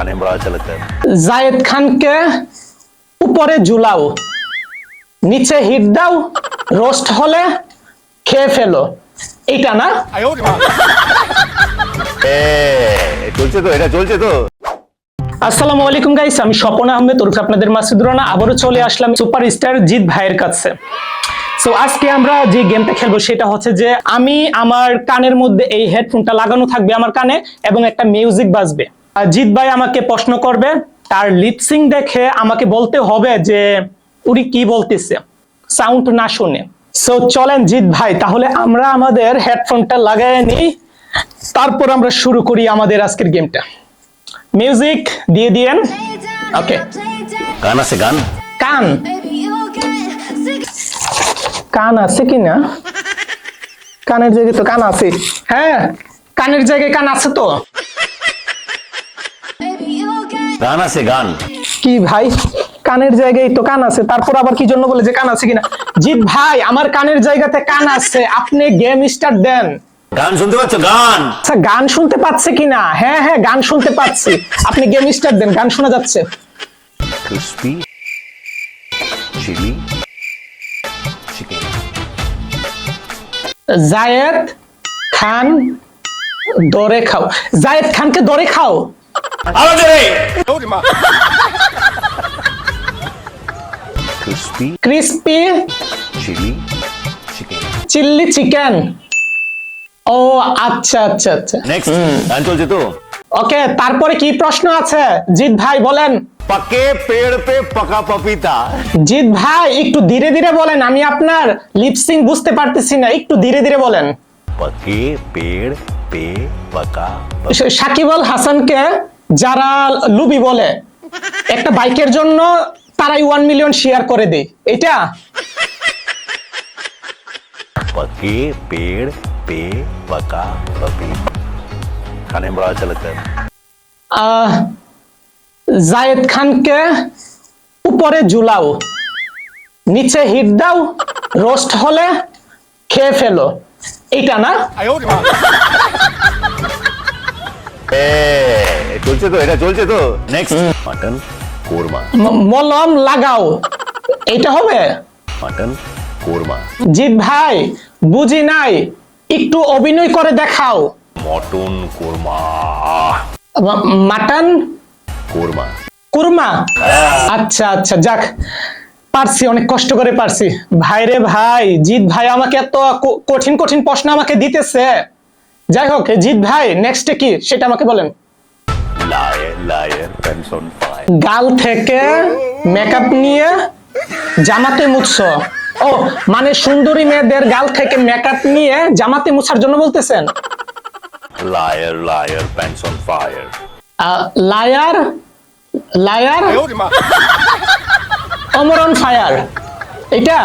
खाने में बड़ा अच्छा लगता है জায়েদ খানকে উপরে ঝুলাও নিচে হিট দাও রোস্ট হলে খেয়ে ফেলো এইটা না এ, চলছে তো এটা চলছে তো আসসালামু আলাইকুম গাইস আমি স্বপন আহমেদ ওরফে আপনাদের মাসুদ রানা আবারও চলে আসলাম সুপার স্টার জিৎ ভাইয়ের কাছে সো আজকে আমরা যে গেমটা খেলবো সেটা হচ্ছে যে আমি আমার কানের মধ্যে এই হেডফোনটা লাগানো থাকবে আমার কানে এবং একটা মিউজিক বাজবে আর জিৎ ভাই আমাকে প্রশ্ন করবে তার লিপসিং দেখে আমাকে বলতে হবে যে উনি কি বলতেছে সাউন্ড না শুনে। সো চলেন জিৎ ভাই তাহলে আমরা আমাদের হেডফোনটা লাগাই নিই তারপর আমরা শুরু করি আমাদের আজকের গেমটা মিউজিক দিয়ে দিয়েন। ওকে গান আছে গান? কান। কান আছে কি না? কানের জায়গায় তো কান আছে। হ্যাঁ কানের জায়গায় কান আছে তো। গান আছে গান। কি ভাই? কানের জায়গায় তো কান আছে তারপর আবার কি জন্য বলে যে কান আছে কিনা? জিৎ ভাই আমার কানের জায়গাতে কান আছে আপনি গেম স্টার্ট দেন। গান শুনতে পাচ্ছ? গান। আচ্ছা গান শুনতে পাচ্ছে কিনা? হ্যাঁ হ্যাঁ গান শুনতে পাচ্ছি। আপনি গেম স্টার্ট দেন গান শোনা যাচ্ছে। জায়েদ খান দরে খাও। জায়েদ খানকে দরে খাও। আমাদের এই crispy crispy chilli chicken. Chilli chicken. ও আচ্ছা আচ্ছা আচ্ছা। নেক্সট গান চলছে তো ওকে তারপরে কি প্রশ্ন আছে? জিৎ ভাই বলেন। পাকে পেড় পে পাকা পপিতা। জিৎ ভাই একটু ধীরে ধীরে বলেন আমি আপনার লিপসিং বুঝতে পারতেছি না একটু ধীরে ধীরে বলেন। পাকে পেড় পে পাকা সাকিব আল হাসানকে যারা লুবি বলে একটা বাইকের জন্য তারাই ওয়ান মিলিয়ন শেয়ার করে দেয় এটা पके पेड़ पे पका पपीता खाने में बड़ा अच्छा लगता है আহ, জায়েদ খানকে উপরে ঝুলাও নিচে হিট দাও রোস্ট হলে খেয়ে ফেলো এইটা না এ, চলছে তো এটা চলছে তো। নেক্সট মাটন কোরমা মলম লাগাও। এইটা হবে? মাটন কোরমা জিৎ ভাই বুঝি নাই একটু অভিনয় করে দেখাও। Mutton korma mutton? Korma kurma? আচ্ছা আচ্ছা যাক পারছি অনেক কষ্ট করে পারছি। ভাই রে ভাই জিৎ ভাই আমাকে এত কঠিন কঠিন প্রশ্ন আমাকে দিতেছে। যাই হোক জিৎ ভাই নেক্সটে কি? সেটা আমাকে বলেন। Liar liar pants on fire গাল থেকে মেকআপ নিয়ে জামাতে মুছছ ও মানে সুন্দরী মেয়েদের গাল থেকে মেকআপ নিয়ে জামাতে মুছার জন্য বলতেছেন? Liar liar pants on fire liar liar অমরন fire এটা?